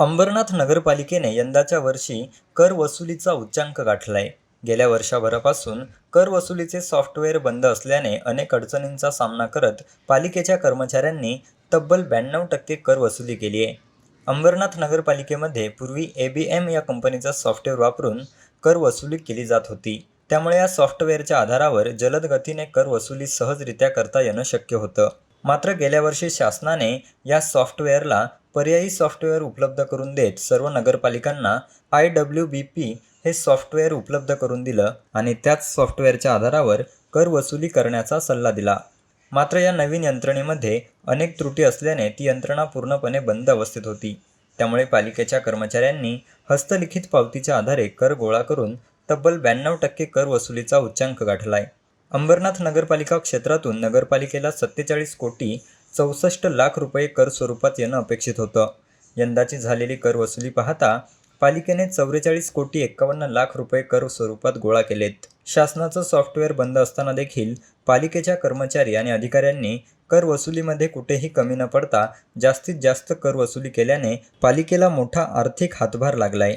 अंबरनाथ नगरपालिकेने यंदाच्या वर्षी कर वसुलीचा उच्चांक गाठलाय. गेल्या वर्षभरापासून कर वसुलीचे सॉफ्टवेअर बंद असल्याने अनेक अडचणींचा सामना करत पालिकेच्या कर्मचाऱ्यांनी तब्बल ब्याण्णव टक्के कर वसुली केली आहे. अंबरनाथ नगरपालिकेमध्ये पूर्वी ए बी एम या कंपनीचा सॉफ्टवेअर वापरून कर वसुली केली जात होती. त्यामुळे या सॉफ्टवेअरच्या आधारावर जलद गतीने कर वसुली सहजरित्या करता येणं शक्य होतं. मात्र गेल्या वर्षी शासनाने या सॉफ्टवेअरला पर्यायी सॉफ्टवेअर उपलब्ध करून देत सर्व नगरपालिकांना आय डब्ल्यू बी पी हे सॉफ्टवेअर उपलब्ध करून दिलं आणि त्याच सॉफ्टवेअरच्या आधारावर कर वसुली करण्याचा सल्ला दिला. मात्र या नवीन यंत्रणेमध्ये अनेक त्रुटी असल्याने ती यंत्रणा पूर्णपणे बंद अवस्थेत होती. त्यामुळे पालिकेच्या कर्मचाऱ्यांनी हस्तलिखित पावतीच्या आधारे कर गोळा करून तब्बल ब्याण्णव टक्के कर वसुलीचा उच्चांक गाठलाय. अंबरनाथ नगरपालिका क्षेत्रातून नगरपालिकेला सत्तेचाळीस कोटी चौसष्ट लाख रुपये कर स्वरूपात येणं अपेक्षित होतं. यंदाची झालेली कर वसुली पाहता पालिकेने चौवेचाळीस कोटी एक्कावन्न लाख रुपये कर स्वरूपात गोळा केलेत. शासनाचं सॉफ्टवेअर बंद असताना देखील पालिकेच्या कर्मचारी आणि अधिकाऱ्यांनी कर वसुलीमध्ये कुठेही कमी न पडता जास्तीत जास्त कर वसुली केल्याने पालिकेला मोठा आर्थिक हातभार लागलाय.